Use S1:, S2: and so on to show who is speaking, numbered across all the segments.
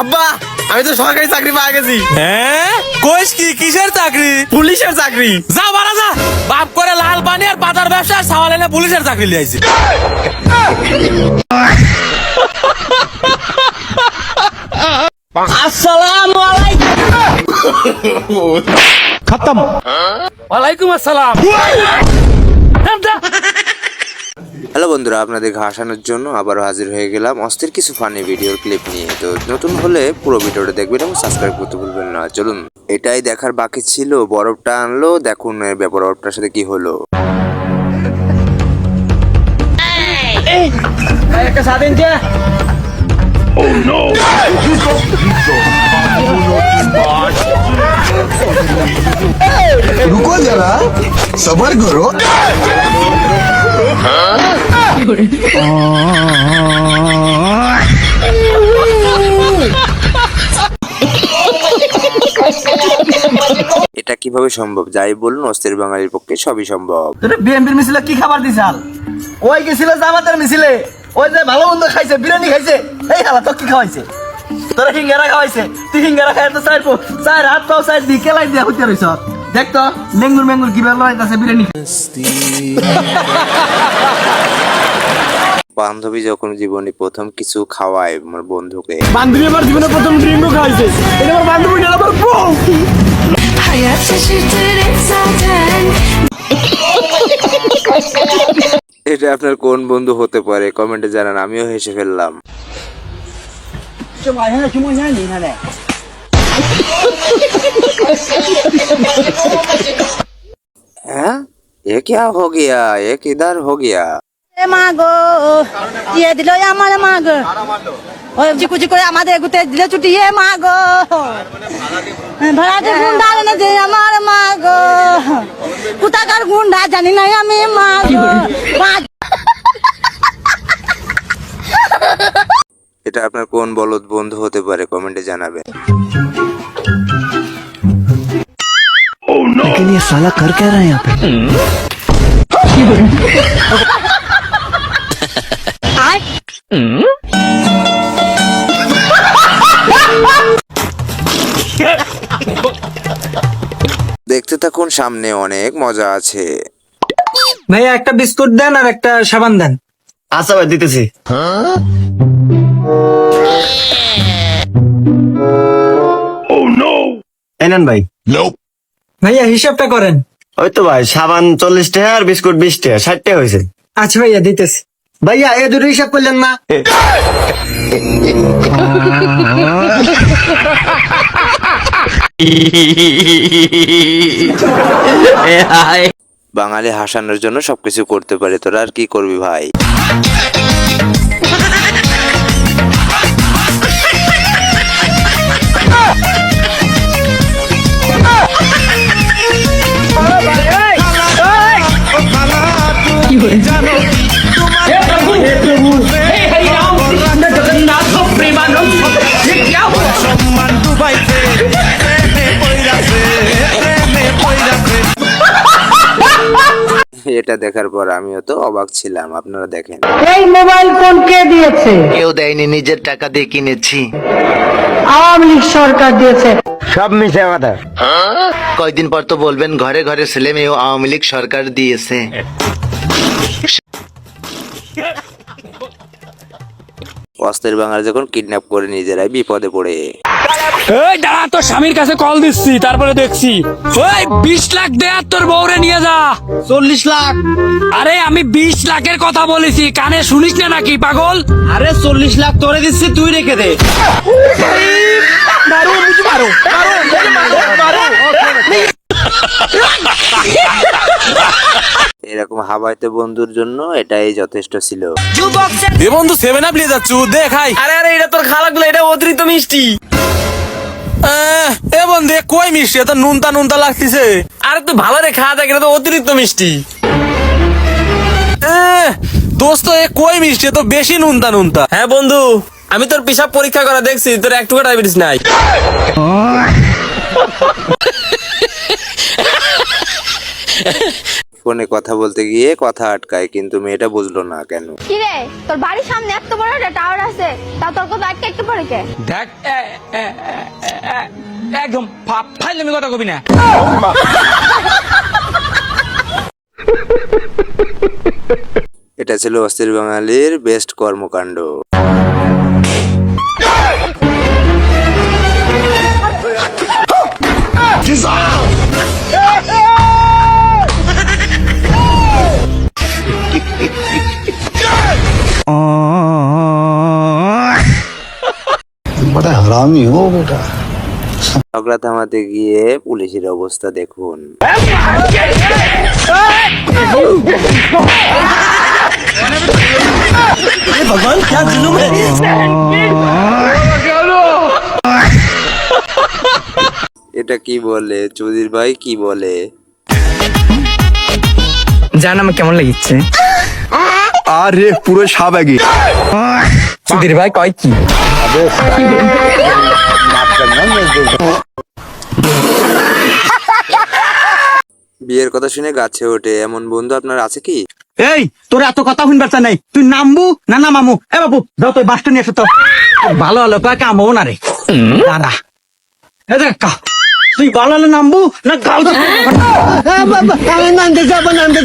S1: আব্বা আমি তো সরকারি চাকরি পেয়ে গেছি।
S2: হ্যাঁ? কোষ কি কিসের চাকরি?
S1: পুলিশের চাকরি।
S2: যা বাড়া যা। বাপ করে লাল পানি আর পাতার ব্যবসা সাওয়াল এনে পুলিশের চাকরি লিয়েছে
S3: আসসালামু আলাইকুম।
S2: ওয়ালাইকুম আসসালাম।
S4: হ্যালো বন্ধুরা আপনাদের হাসানোর জন্য আবারও হাজির হয়ে গেলাম অস্থির কিছু ফানি ভিডিওর ক্লিপ নিয়ে। তো নতুন হলে পুরো ভিডিওটা দেখবেন এবং সাবস্ক্রাইব করতে ভুলবেন না। চলুন এটাই দেখার বাকি ছিল বরফটা আনলো দেখুন এর ব্যাপার বরফটার সাথে কি হলো।
S3: একটা স্বাধীন যে
S5: रुको जरा सबर करो
S4: এটা কিভাবে সম্ভব যাই বলুন অস্থির বাঙালির পক্ষে সবই সম্ভব
S3: তোর বিএনপির মিছিলে কি খাবার দিছাল ওই গেছিল জামাতের মিছিলে ওই যে ভালো মন্দ খাইছে বিরিয়ানি খাইছে এই হালা তো কি খাওয়াইছে? তোরা হিঙ্গারা খাওয়াইছে তুই হিঙ্গারা খাই তো চাই চাই হাত পাও চাই দি কেলাই দিয়া হইতে রইছ? দেখ তো মেঙ্গুর মেঙ্গুর কি বেলা আছে বিরিয়ানি
S4: বান্ধবী যখন জীবনে প্রথম কিছু খাওয়ায় আমার বন্ধুকে।
S3: বান্ধবী আমার জীবনে প্রথম ড্রিঙ্কও খাইছে। এটা আমার বান্ধবী এটা আমার বউ।
S4: এটা আপনার কোন বন্ধু হতে পারে কমেন্টে জানান আমিও হেসে ফেললাম হ্যাঁ এ क्या हो गया ये किधर हो गया
S6: এ মা গো দিয়ে দিল আমার মা গো ওই চিকুচি করে আমাদের এগুতে দিলে ছুটি এ মা গো ভাড়াতে গুন্ডা এনে যে আমার মা গো কোথাকার গুন্ডা জানি না আমি মা গো মা-
S4: এটা আপনার কোন বলদ বন্ধু হতে পারে কমেন্টে জানাবেন
S5: लेकिन ये साला कर क्या रहा है यहाँ पे
S4: দেখতে থাকুন সামনে অনেক মজা আছে।
S3: ভাইয়া একটা বিস্কুট দেন আর একটা সাবান দেন।
S1: আচ্ছা ভাই দিতেছি। এই নেন ভাই।
S3: ভাইয়া হিসাবটা করেন।
S1: ওই তো ভাই সাবান চল্লিশ টাকা আর বিস্কুট বিশ টাকা ষাট টাকা হয়েছে।
S3: আচ্ছা ভাইয়া দিতেছি। ভাইয়া এ দুটো হিসাব করলেন না?
S4: বাঙালি হাসানোর জন্য সবকিছু করতে পারে তোরা আর কি করবি ভাই? এটা দেখার পর আমিও তো অবাক ছিলাম আপনারা দেখেন।
S6: এই মোবাইল ফোন কে দিয়েছে?
S7: কেউ দেয়নি নিজের টাকা দিয়ে কিনেছি।
S6: আওয়ামী লীগ সরকার দিয়েছে।
S1: সব মিশে কথা
S7: কয়দিন পর তো বলবেন ঘরে ঘরে ছেলে মেয়েও আওয়ামী লীগ সরকার দিয়েছে।
S4: অস্থির বাঙালি যখন কিডন্যাপ করে নিজেরাই বিপদে পড়ে।
S2: এই দাঁড়া তোর স্বামীর কাছে কল দিচ্ছি তারপরে দেখছি। ওই বিশ লাখ দে আর তোর বউরে নিয়ে যা।
S3: চল্লিশ লাখ।
S2: আরে আমি বিশ লাখের কথা বলেছি কানে শুনিস না নাকি পাগল?
S3: আরে চল্লিশ লাখ তোরে দিচ্ছি তুই রেখে দে।
S4: এরকম হাবাইতে বন্ধুর জন্য এটাই যথেষ্ট ছিল।
S2: এ বন্ধু সেভেন আপ নিয়ে যাচ্ছু দে খাই
S1: আরে আরে এটা তোর খালা গুলো এটা অতিরিক্ত মিষ্টি।
S2: আহ, এ বন্ধু কই মিষ্টি? এত নুনতা নুনতা লাগতেছে।
S1: আরে তুই ভালো রে খাওয়া দেখ এটা তো অতিরিক্ত মিষ্টি।
S2: আহ, দোস্ত এ কই মিষ্টি? এ তো বেশি নুনতা নুনতা।
S1: হ্যাঁ বন্ধু
S8: আমি তোর পেশাব পরীক্ষা করা দেখছি তোর একটু ডায়াবেটিস নাই।
S4: ফোনে কথা বলতে গিয়ে কথা আটকায় কিন্তু মেয়েটা বুঝলো না কেন।
S9: কিরে তোর বাড়ির সামনে এত বড় একটা টাওয়ার আছে তা তোর কথা আটকে একটু পরে কে?
S10: দেখ একদম ফা- ফাইলামি কথা কবি না।
S4: এটা ছিল অস্থির বাঙালির বেস্ট কর্মকাণ্ড। ঝগড়া থামাতে গিয়ে পুলিশের অবস্থা দেখুন। এটা কি বলে? চৌধুরী ভাই কি বলে?
S10: জান আমার কেমন লাগিচ্ছে?
S5: আরে পুরো সাবাগি।
S10: সুধীর ভাই কয় কি?
S4: বিয়ের কথা শুনে গাছে ওঠে। এমন বন্ধু আপনার আছে কি?
S11: এই তোর এত কথা শুনবার চা নাই। তুই নামবু না না মামু এ বাবু দাও তুই বাসটা নিয়ে এসো তো। ভালো হলো কয় কামও না রে। দাঁড়া। এ দেখ কা। তুই হলে নামবু না গাল বাবা আমি নামতে যাব নামতে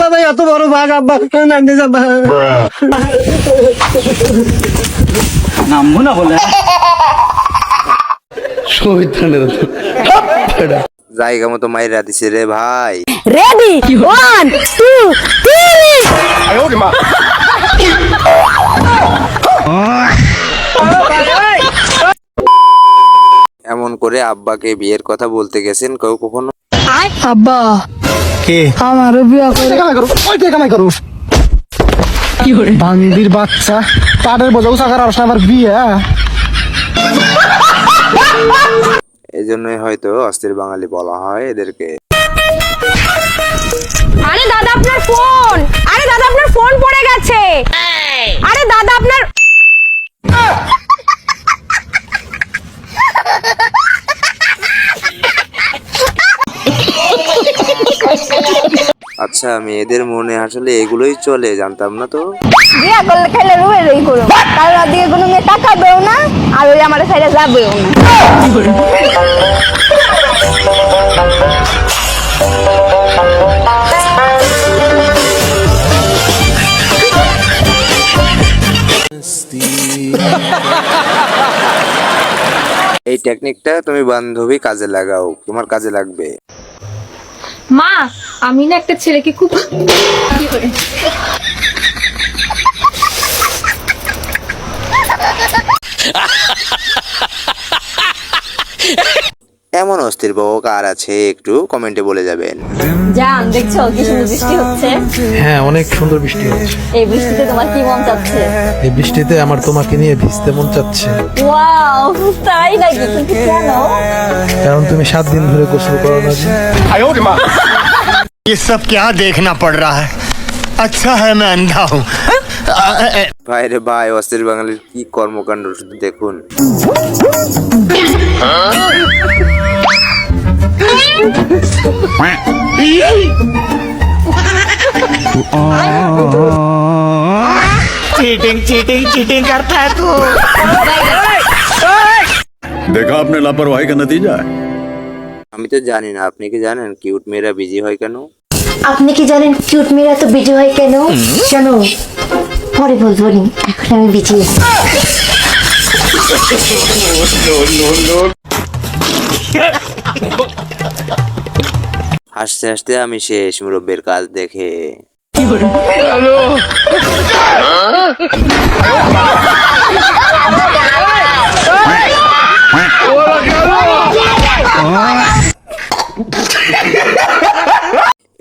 S11: বাবা এত বড় ভাগ আব্বা নামতে যাব। নামবো না বলে?
S4: জায়গা মতো মাইরা দিছে রে ভাই।
S6: রেডি ওয়ান টু থ্রি
S4: এমন করে আব্বাকে বিয়ের কথা বলতে গেছেন কেউ কখনো?
S6: আব্বা।
S11: কে?
S6: আমার বিয়া করে।
S11: কামাই করো? ওই তুই কামাই করো? বান্দির বাচ্চা। পাটের বোঝাও সাকার আর আমার বিয়ে
S4: এই জন্যই হয়তো অস্থির বাঙালি বলা হয় এদেরকে।
S9: আরে দাদা আপনার ফোন। আরে দাদা আপনার ফোন পড়ে গেছে। আরে দাদা আপনার
S4: আচ্ছা মেয়েদের মনে আসলে এগুলোই চলে জানতাম না তো।
S9: বিয়া করলে রই করো কারণ ওদিকে কোনো মেয়ে তাকাবেও না আর ওই আমার সাইডে যাবেও না।
S4: এই টেকনিকটা তুমি বান্ধবী কাজে লাগাও তোমার কাজে লাগবে।
S9: মা আমি না একটা ছেলেকে খুব
S4: এমন অস্থির বউ কার আছে একটু কমেন্টে বলে যাবেন
S9: জান দেখছো কি সুন্দর বৃষ্টি হচ্ছে
S12: হ্যাঁ অনেক সুন্দর বৃষ্টি হচ্ছে
S9: এই বৃষ্টিতে তোমার কি মন চাচ্ছে
S12: এই বৃষ্টিতে আমার তোমাকে নিয়ে ভিজতে মন চাচ্ছে
S9: ওয়াও তাই নাকি কিন্তু কেন
S12: কারণ তুমি সাত দিন ধরে গোসল করো না যে।
S5: ये सब क्या देखना पड़ रहा है अच्छा है मैं अंधा हूँ
S4: ভাইরে ভাই অস্থির বাঙালির কি কর্মকাণ্ড শুধু দেখুন
S11: चीटिंग चीटिंग चीटिंग करता है तू
S5: देखा आपने लापरवाही का नतीजा है
S4: আমি তো জানি না আপনি কি জানেন কিউট মেয়েরা বিজি হয় কেন
S9: আপনি কি জানেন কিউট মেয়েরা তো বিজয় হয় কেন জানো পরে বলবো নি এখন আমি বিজি
S4: হাসতে হাসতে আমি শেষ মুরব্বের কাজ দেখে।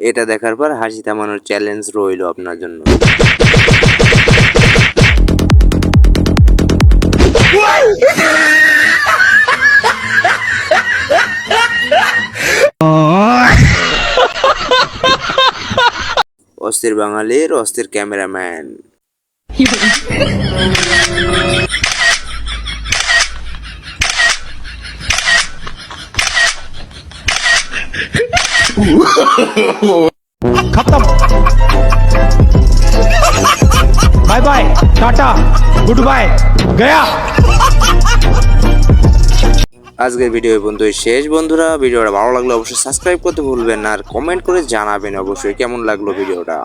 S4: এটা দেখার পর হাসি থামানোর চ্যালেঞ্জ রইল আপনার জন্য। অস্থির বাঙালির অস্থির ক্যামেরাম্যান।
S2: খতম। Bye bye tata good bye Gaya.
S4: আজকের ভিডিও বন্ধুই শেষ। বন্ধুরা, ভিডিওটা ভালো লাগলে অবশ্যই সাবস্ক্রাইব করতে ভুলবেন না আর কমেন্ট করে জানাবেন অবশ্যই কেমন লাগল ভিডিওটা।